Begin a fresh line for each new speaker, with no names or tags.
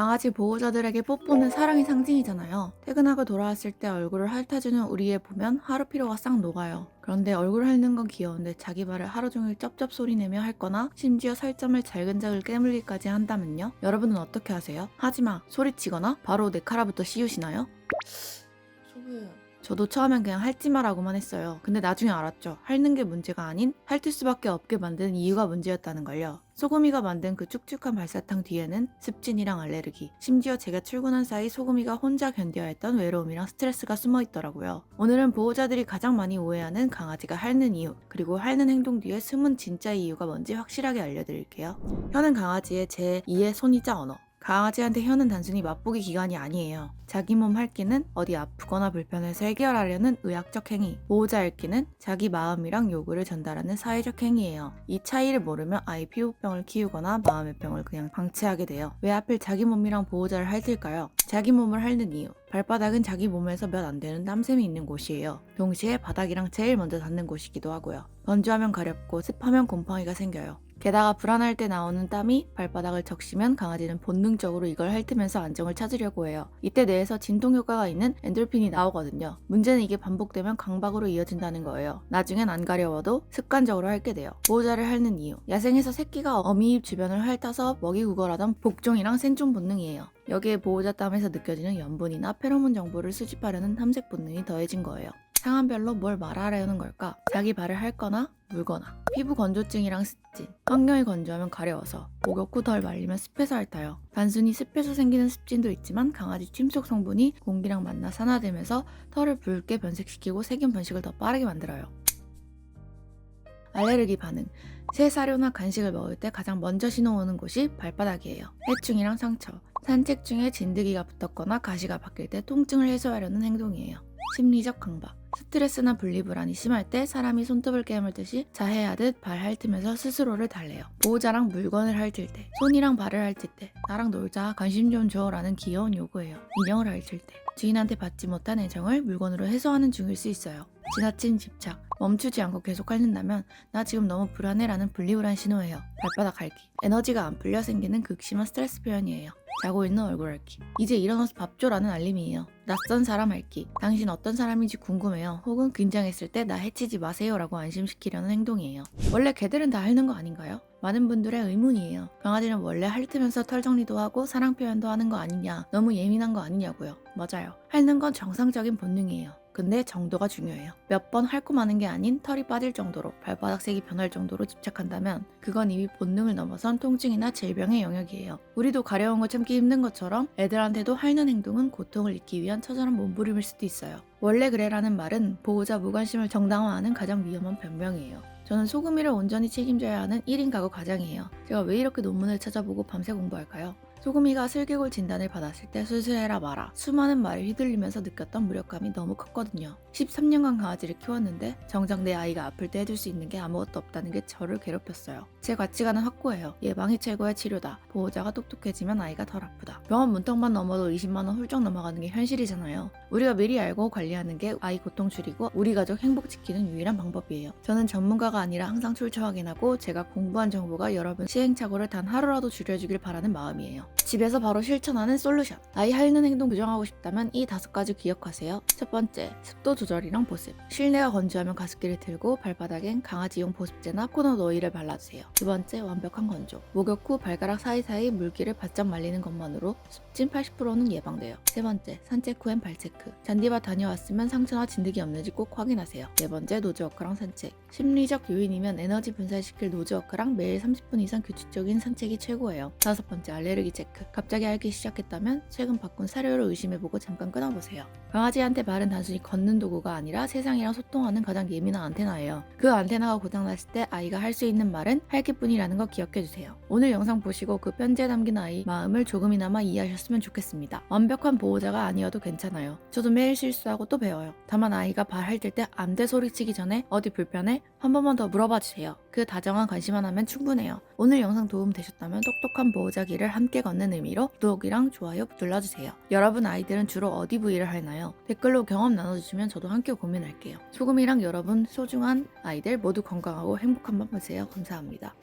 강아지 보호자들에게 뽀뽀는 사랑의 상징이잖아요. 퇴근하고 돌아왔을 때 얼굴을 핥아주는 우리 애 보면 하루 피로가 싹 녹아요. 그런데 얼굴 핥는 건 귀여운데 자기 발을 하루 종일 쩝쩝 소리 내며 핥거나 심지어 살점을 잘근잘근 깨물기까지 한다면요? 여러분은 어떻게 하세요? 하지마 소리치거나 바로 내 카라부터 씌우시나요?
소부야
저도 처음엔 그냥 핥지마라고만 했어요. 근데 나중에 알았죠. 핥는 게 문제가 아닌 핥을 수밖에 없게 만든 이유가 문제였다는 걸요. 소금이가 만든 그 축축한 발사탕 뒤에는 습진이랑 알레르기, 심지어 제가 출근한 사이 소금이가 혼자 견뎌야 했던 외로움이랑 스트레스가 숨어 있더라고요. 오늘은 보호자들이 가장 많이 오해하는 강아지가 핥는 이유, 그리고 핥는 행동 뒤에 숨은 진짜 이유가 뭔지 확실하게 알려드릴게요. 혀는 강아지의 제2의 손이자 언어. 강아지한테 혀는 단순히 맛보기 기관이 아니에요. 자기 몸 핥기는 어디 아프거나 불편해서 해결하려는 의학적 행위, 보호자 핥기는 자기 마음이랑 요구를 전달하는 사회적 행위예요. 이 차이를 모르면 아이 피부병을 키우거나 마음의 병을 그냥 방치하게 돼요. 왜 하필 자기 몸이랑 보호자를 핥을까요? 자기 몸을 핥는 이유. 발바닥은 자기 몸에서 몇 안 되는 땀샘이 있는 곳이에요. 동시에 바닥이랑 제일 먼저 닿는 곳이기도 하고요. 건조하면 가렵고 습하면 곰팡이가 생겨요. 게다가 불안할 때 나오는 땀이 발바닥을 적시면 강아지는 본능적으로 이걸 핥으면서 안정을 찾으려고 해요. 이때 뇌에서 진동 효과가 있는 엔돌핀이 나오거든요. 문제는 이게 반복되면 강박으로 이어진다는 거예요. 나중엔 안 가려워도 습관적으로 핥게 돼요. 보호자를 핥는 이유. 야생에서 새끼가 어미입 주변을 핥아서 먹이 구걸하던 복종이랑 생존 본능이에요. 여기에 보호자 땀에서 느껴지는 염분이나 페로몬 정보를 수집하려는 탐색 본능이 더해진 거예요. 상황별로 뭘 말하려는 걸까? 자기 발을 핥거나 물거나. 피부 건조증이랑 습진. 환경이 건조하면 가려워서 목욕 후 덜 말리면 습해서 핥아요. 단순히 습해서 생기는 습진도 있지만 강아지 침속 성분이 공기랑 만나 산화되면서 털을 붉게 변색시키고 세균 번식을 더 빠르게 만들어요. 알레르기 반응. 새 사료나 간식을 먹을 때 가장 먼저 신호 오는 곳이 발바닥이에요. 해충이랑 상처. 산책 중에 진드기가 붙었거나 가시가 바뀔 때 통증을 해소하려는 행동이에요 심리적 강박. 스트레스나 분리불안이 심할 때 사람이 손톱을 깨물듯이 자해하듯 발 핥으면서 스스로를 달래요. 보호자랑 물건을 핥을 때, 손이랑 발을 핥을 때, 나랑 놀자, 관심 좀 줘라는 귀여운 요구예요. 인형을 핥을 때, 주인한테 받지 못한 애정을 물건으로 해소하는 중일 수 있어요. 지나친 집착, 멈추지 않고 계속 핥는다면 나 지금 너무 불안해라는 분리불안 신호예요. 발바닥 핥기, 에너지가 안 풀려 생기는 극심한 스트레스 표현이에요. 자고 있는 얼굴 핥기. 이제 일어나서 밥 줘라는 알림이에요. 낯선 사람 핥기. 당신 어떤 사람인지 궁금해요. 혹은 긴장했을 때 나 해치지 마세요라고 안심시키려는 행동이에요. 원래 개들은 다 핥는 거 아닌가요? 많은 분들의 의문이에요. 강아지는 원래 핥으면서 털 정리도 하고 사랑 표현도 하는 거 아니냐. 너무 예민한 거 아니냐고요. 맞아요. 핥는 건 정상적인 본능이에요. 근데 정도가 중요해요. 몇 번 핥고 마는 게 아닌 털이 빠질 정도로 발바닥 색이 변할 정도로 집착한다면 그건 이미 본능을 넘어선 통증이나 질병의 영역이에요. 우리도 가려운 거 참기 힘든 것처럼 애들한테도 핥는 행동은 고통을 잊기 위한 처절한 몸부림일 수도 있어요. 원래 그래라는 말은 보호자 무관심을 정당화하는 가장 위험한 변명이에요. 저는 소금이를 온전히 책임져야 하는 1인 가구 가장이에요. 제가 왜 이렇게 논문을 찾아보고 밤새 공부할까요? 소금이가 슬개골 진단을 받았을 때 수술해라 마라 수많은 말을 휘둘리면서 느꼈던 무력감이 너무 컸거든요. 13년간 강아지를 키웠는데 정작 내 아이가 아플 때 해줄 수 있는 게 아무것도 없다는 게 저를 괴롭혔어요. 제 가치관은 확고해요. 예방이 최고의 치료다. 보호자가 똑똑해지면 아이가 덜 아프다. 병원 문턱만 넘어도 20만 원 훌쩍 넘어가는 게 현실이잖아요. 우리가 미리 알고 관리하는 게 아이 고통 줄이고 우리 가족 행복 지키는 유일한 방법이에요. 저는 전문가가 아니라 항상 출처 확인하고 제가 공부한 정보가 여러분 시행착오를 단 하루라도 줄여주길 바라는 마음이에요. 집에서 바로 실천하는 솔루션. 아이 핥는 행동 교정하고 싶다면 이 다섯 가지 기억하세요. 첫 번째, 습도 조절이랑 보습. 실내가 건조하면 가습기를 틀고 발바닥엔 강아지용 보습제나 코넛 오일을 발라주세요. 두 번째, 완벽한 건조. 목욕 후 발가락 사이사이 물기를 바짝 말리는 것만으로 습진 80%는 예방돼요. 세 번째, 산책 후엔 발 체크. 잔디밭 다녀왔으면 상처나 진드기 없는지 꼭 확인하세요. 네 번째, 노즈워크랑 산책. 심리적 요인이면 에너지 분산시킬 노즈워크랑 매일 30분 이상 규칙적인 산책이 최고예요. 다섯 번째, 알레르기 체크. 갑자기 앓기 시작했다면 최근 바꾼 사료를 의심해보고 잠깐 끊어보세요. 강아지한테 발은 단순히 걷는 도구가 아니라 세상이랑 소통하는 가장 예민한 안테나예요. 그 안테나가 고장났을 때 아이가 할 수 있는 말은 핥기뿐이라는 거 기억해주세요. 오늘 영상 보시고 그 편지에 담긴 아이 마음을 조금이나마 이해하셨으면 좋겠습니다. 완벽한 보호자가 아니어도 괜찮아요. 저도 매일 실수하고 또 배워요. 다만 아이가 발 핥을 때 안 돼 소리치기 전에 어디 불편해? 한 번만 더 물어봐 주세요. 그 다정한 관심만 하면 충분해요. 오늘 영상 도움 되셨다면 똑똑한 보호자 길을 함께 걷는 의미로 구독이랑 좋아요 눌러주세요. 여러분 아이들은 주로 어디 부위를 핥나요? 댓글로 경험 나눠주시면 저도 함께 고민할게요. 소금이랑 여러분 소중한 아이들 모두 건강하고 행복한 밤 되세요. 감사합니다.